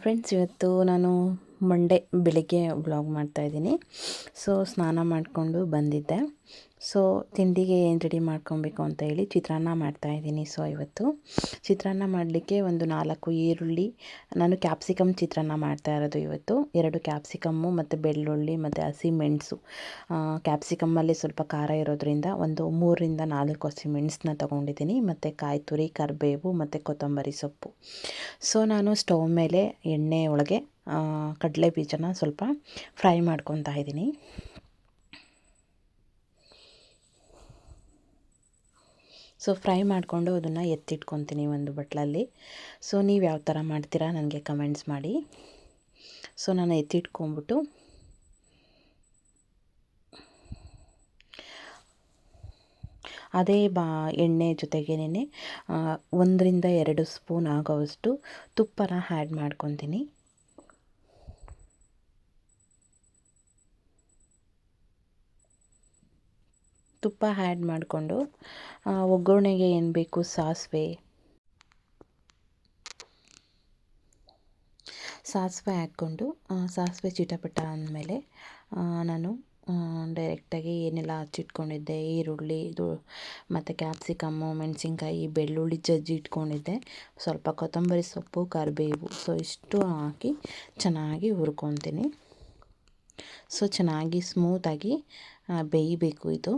Friends ಇವತ್ತು ನಾನು Monday ಬೆಳಿಗ್ಗೆ ಬ್ಲಾಗ್ ಮಾಡ್ತಾಯಿದ್ದೀನಿ ಸೊ ಸ್ನಾನ ಮಾಡಿಕೊಂಡು ಬಂದಿದ್ದೆ. ಸೊ ತಿಂಡಿಗೆ ಏನು ರೆಡಿ ಮಾಡ್ಕೊಬೇಕು ಅಂತ ಹೇಳಿ ಚಿತ್ರಾನ್ನ ಮಾಡ್ತಾಯಿದ್ದೀನಿ ಸೊ ಇವತ್ತು ಚಿತ್ರಾನ್ನ ಮಾಡಲಿಕ್ಕೆ ಒಂದು ನಾಲ್ಕು ಈರುಳ್ಳಿ, ನಾನು ಕ್ಯಾಪ್ಸಿಕಮ್ ಚಿತ್ರಾನ್ನ ಮಾಡ್ತಾ ಇರೋದು ಇವತ್ತು. ಎರಡು ಕ್ಯಾಪ್ಸಿಕಮ್ಮು ಮತ್ತು ಬೆಳ್ಳುಳ್ಳಿ ಮತ್ತು ಹಸಿಮೆಣಸು ಕ್ಯಾಪ್ಸಿಕಮ್ಮಲ್ಲಿ ಸ್ವಲ್ಪ ಖಾರ ಇರೋದ್ರಿಂದ ಒಂದು ಮೂರರಿಂದ ನಾಲ್ಕು ಹಸಿಮೆಣಸನ್ನ ತೊಗೊಂಡಿದ್ದೀನಿ. ಮತ್ತು ಕಾಯಿ ತುರಿ, ಕರಿಬೇವು ಮತ್ತು ಕೊತ್ತಂಬರಿ ಸೊಪ್ಪು. ಸೊ ನಾನು ಸ್ಟವ್ ಮೇಲೆ ಎಣ್ಣೆ ಒಳಗೆ ಕಡಲೆ ಬೀಜನ ಸ್ವಲ್ಪ ಫ್ರೈ ಮಾಡ್ಕೊತಾ ಇದ್ದೀನಿ. ಸೊ, ಫ್ರೈ ಮಾಡಿಕೊಂಡು ಅದನ್ನು ಎತ್ತಿಟ್ಕೊತೀನಿ ಒಂದು ಬಟ್ಲಲ್ಲಿ. ಸೊ, ನೀವು ಯಾವ ಥರ ಮಾಡ್ತೀರಾ ನನಗೆ ಕಮೆಂಟ್ಸ್ ಮಾಡಿ. ಸೊ, ನಾನು ಎತ್ತಿಟ್ಕೊಂಬಿಟ್ಟು ಅದೇ ಬಾ, ಎಣ್ಣೆ ಜೊತೆಗೇನೆ ಒಂದರಿಂದ ಎರಡು ಸ್ಪೂನ್ ಆಗೋವಷ್ಟು ತುಪ್ಪನ ಹ್ಯಾಡ್ ಮಾಡ್ಕೊತೀನಿ. ತುಪ್ಪ ಹ್ಯಾಡ್ ಮಾಡಿಕೊಂಡು ಒಗ್ಗರಣೆಗೆ ಏನು ಬೇಕು ಸಾಸಿವೆ. ಸಾಸಿವೆ ಹಾಕ್ಕೊಂಡು ಸಾಸಿವೆ ಚಿಟಪಟ ಅಂದಮೇಲೆ ನಾನು ಡೈರೆಕ್ಟಾಗಿ ಏನೆಲ್ಲ ಹಚ್ಚಿಟ್ಕೊಂಡಿದ್ದೆ? ಈರುಳ್ಳಿ, ಇದು ಮತ್ತು ಕ್ಯಾಪ್ಸಿಕಮ್ಮು ಮೆಣಸಿನ್ಕಾಯಿ, ಬೆಳ್ಳುಳ್ಳಿ ಜಜ್ಜಿ ಇಟ್ಕೊಂಡಿದ್ದೆ. ಸ್ವಲ್ಪ ಕೊತ್ತಂಬರಿ ಸೊಪ್ಪು, ಕರಿಬೇವು. ಸೊ ಇಷ್ಟು ಹಾಕಿ ಚೆನ್ನಾಗಿ ಹುರ್ಕೊತೀನಿ. ಸೊ ಚೆನ್ನಾಗಿ ಸ್ಮೂತಾಗಿ ಬೇಯಬೇಕು ಇದು.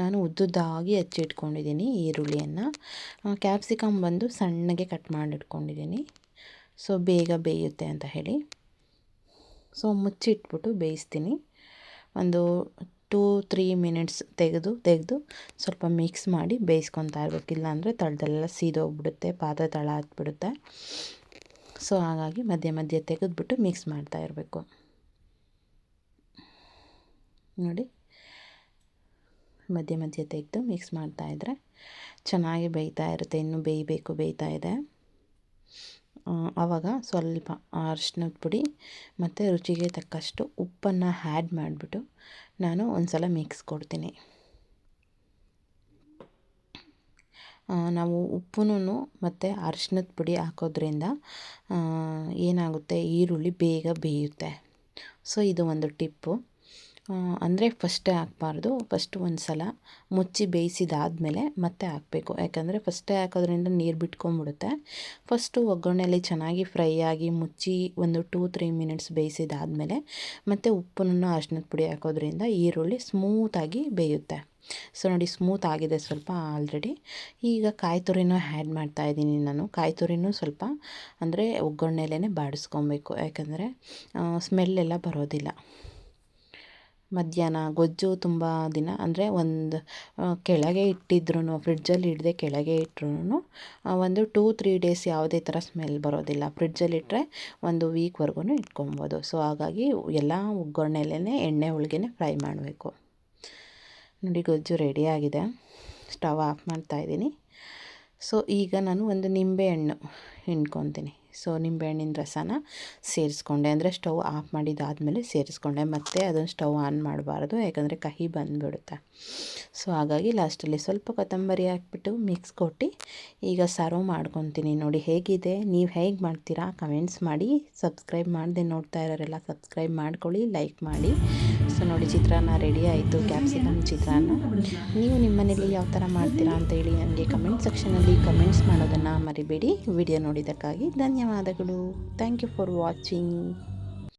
ನಾನು ಉದ್ದುದ್ದಾಗಿ ಹಚ್ಚಿಟ್ಕೊಂಡಿದ್ದೀನಿ ಈರುಳ್ಳಿಯನ್ನು. ಕ್ಯಾಪ್ಸಿಕಮ್ ಬಂದು ಸಣ್ಣಗೆ ಕಟ್ ಮಾಡಿಟ್ಕೊಂಡಿದ್ದೀನಿ. ಸೊ ಬೇಗ ಬೇಯುತ್ತೆ ಅಂತ ಹೇಳಿ. ಸೊ ಮುಚ್ಚಿಟ್ಬಿಟ್ಟು ಬೇಯಿಸ್ತೀನಿ. ಒಂದು ಟೂ, ತ್ರೀ ಮಿನಿಟ್ಸ್ ತೆಗೆದು ತೆಗೆದು ಸ್ವಲ್ಪ ಮಿಕ್ಸ್ ಮಾಡಿ ಬೇಯಿಸ್ಕೊತಾ ಇರಬೇಕು. ಇಲ್ಲಾಂದರೆ ತಳದೆಲ್ಲ ಸೀದೋಗ್ಬಿಡುತ್ತೆ, ಪಾತ್ರೆ ತಳ ಹತ್ಬಿಡುತ್ತೆ ಸೊ ಹಾಗಾಗಿ ಮಧ್ಯ ಮಧ್ಯ ತೆಗೆದುಬಿಟ್ಟು ಮಿಕ್ಸ್ ಮಾಡ್ತಾ ಇರಬೇಕು. ನೋಡಿ. ಮಧ್ಯೆ ಮಧ್ಯೆ ತೆಗೆದು ಮಿಕ್ಸ್ ಮಾಡ್ತಾಯಿದ್ರೆ ಚೆನ್ನಾಗಿ ಬೇಯ್ತಾ ಇರುತ್ತೆ. ಇನ್ನೂ ಬೇಯಬೇಕು ಬೇಯ್ತಾ ಇದೆ. ಆವಾಗ ಸ್ವಲ್ಪ ಅರ್ಶಿನದ ಪುಡಿ ಮತ್ತು ರುಚಿಗೆ ತಕ್ಕಷ್ಟು ಉಪ್ಪನ್ನು ಆ್ಯಡ್ ಮಾಡಿಬಿಟ್ಟು ನಾನು ಒಂದು ಸಲ ಮಿಕ್ಸ್ ಕೊಡ್ತೀನಿ ನಾವು ಉಪ್ಪುನೂ ಮತ್ತು ಅರ್ಶಿನದ ಪುಡಿ ಹಾಕೋದ್ರಿಂದ ಏನಾಗುತ್ತೆ? ಈರುಳ್ಳಿ ಬೇಗ ಬೇಯುತ್ತೆ. ಸೊ ಇದು ಒಂದು ಟಿಪ್ಪು. ಅಂದರೆ ಫಸ್ಟೇ ಹಾಕ್ಬಾರ್ದು ಫಸ್ಟ್ ಒಂದು ಸಲ ಮುಚ್ಚಿ ಬೇಯಿಸಿದಾದಮೇಲೆ ಮತ್ತೆ ಹಾಕಬೇಕು. ಯಾಕಂದರೆ ಫಸ್ಟೇ ಹಾಕೋದ್ರಿಂದ ನೀರು ಬಿಟ್ಕೊಂಬಿಡುತ್ತೆ ಫಸ್ಟು ಒಗ್ಗರಣೆಯಲ್ಲಿ ಚೆನ್ನಾಗಿ ಫ್ರೈ ಆಗಿ ಮುಚ್ಚಿ ಒಂದು ಟೂ ತ್ರೀ ಮಿನಿಟ್ಸ್ ಬೇಯಿಸಿದಾದಮೇಲೆ ಮತ್ತು ಉಪ್ಪನ್ನು ಅರ್ಶಿನದ ಪುಡಿ ಹಾಕೋದ್ರಿಂದ ಈರುಳ್ಳಿ ಸ್ಮೂತಾಗಿ ಬೇಯುತ್ತೆ. ಸೊ ನೋಡಿ ಸ್ಮೂತ್ ಆಗಿದೆ ಸ್ವಲ್ಪ ಆಲ್ರೆಡಿ ಈಗ ಕಾಯಿ ತುರಿನೂ ಆ್ಯಡ್ ಮಾಡ್ತಾಯಿದ್ದೀನಿ ನಾನು. ಕಾಯಿ ತುರಿನೂ ಸ್ವಲ್ಪ ಅಂದರೆ ಒಗ್ಗರಣೆಲೇ ಬಾಡಿಸ್ಕೊಬೇಕು. ಯಾಕಂದರೆ ಸ್ಮೆಲ್ಲೆಲ್ಲ ಬರೋದಿಲ್ಲ. ಮಧ್ಯಾಹ್ನ ಗೊಜ್ಜು ತುಂಬ ದಿನ, ಅಂದರೆ ಒಂದು ಕೆಳಗೆ ಇಟ್ಟಿದ್ರೂ ಫ್ರಿಡ್ಜಲ್ಲಿ ಇಡದೆ ಕೆಳಗೆ ಇಟ್ರೂ ಒಂದು ಟೂ ತ್ರೀ ಡೇಸ್ ಯಾವುದೇ ಥರ ಸ್ಮೆಲ್ ಬರೋದಿಲ್ಲ. ಫ್ರಿಡ್ಜಲ್ಲಿ ಇಟ್ಟರೆ ಒಂದು ವೀಕ್ವರ್ಗೂ ಇಟ್ಕೊಬೋದು. ಸೊ ಹಾಗಾಗಿ ಎಲ್ಲ ಒಗ್ಗರಣೆಲೇ ಎಣ್ಣೆ ಒಳಗೇ ಫ್ರೈ ಮಾಡಬೇಕು. ನೋಡಿ, ಗೊಜ್ಜು ರೆಡಿಯಾಗಿದೆ ಸ್ಟವ್ ಆಫ್ ಮಾಡ್ತಾಯಿದ್ದೀನಿ ಸೊ ಈಗ ನಾನು ಒಂದು ನಿಂಬೆಹಣ್ಣು ಹಿಂಡ್ಕೊತೀನಿ. ಸೊ ನಿಂಬೆಹಣ್ಣಿನ ರಸನ ಸೇರಿಸ್ಕೊಂಡೆ. ಅಂದರೆ ಸ್ಟವ್ ಆಫ್ ಮಾಡಿದಾದಮೇಲೆ ಸೇರಿಸ್ಕೊಂಡೆ. ಮತ್ತು ಅದನ್ನು ಸ್ಟವ್ ಆನ್ ಮಾಡಬಾರ್ದು. ಯಾಕಂದರೆ ಕಹಿ ಬಂದುಬಿಡುತ್ತೆ. ಸೊ ಹಾಗಾಗಿ ಲಾಸ್ಟಲ್ಲಿ ಸ್ವಲ್ಪ ಕೊತ್ತಂಬರಿ ಹಾಕ್ಬಿಟ್ಟು ಮಿಕ್ಸ್ ಕೊಟ್ಟು ಈಗ ಸರ್ವ್ ಮಾಡ್ಕೊತೀನಿ. ನೋಡಿ, ಹೇಗಿದೆ? ನೀವು ಹೇಗೆ ಮಾಡ್ತೀರಾ? ಕಮೆಂಟ್ಸ್ ಮಾಡಿ. ಸಬ್ಸ್ಕ್ರೈಬ್ ಮಾಡದೆ ನೋಡ್ತಾ ಇರೋರೆಲ್ಲ ಸಬ್ಸ್ಕ್ರೈಬ್ ಮಾಡ್ಕೊಳ್ಳಿ ಲೈಕ್ ಮಾಡಿ. ಸೊ ನೋಡಿ, ಚಿತ್ರಾನ್ನ ರೆಡಿ ಆಯಿತು. ಕ್ಯಾಪ್ಸಿಕಮ್ ಚಿತ್ರಾನ್ನ. ನೀವು ನಿಮ್ಮ ಮನೇಲಿ ಯಾವ ಥರ ಮಾಡ್ತೀರಾ ಅಂತ ಹೇಳಿ ನನಗೆ ಕಮೆಂಟ್ ಸೆಕ್ಷನಲ್ಲಿ ಕಮೆಂಟ್ಸ್ ಮಾಡೋದನ್ನು ಮರಿಬೇಡಿ. ವಿಡಿಯೋ ನೋಡಿದ್ದಕ್ಕಾಗಿ ಧನ್ಯವಾದಗಳು. Thank you for watching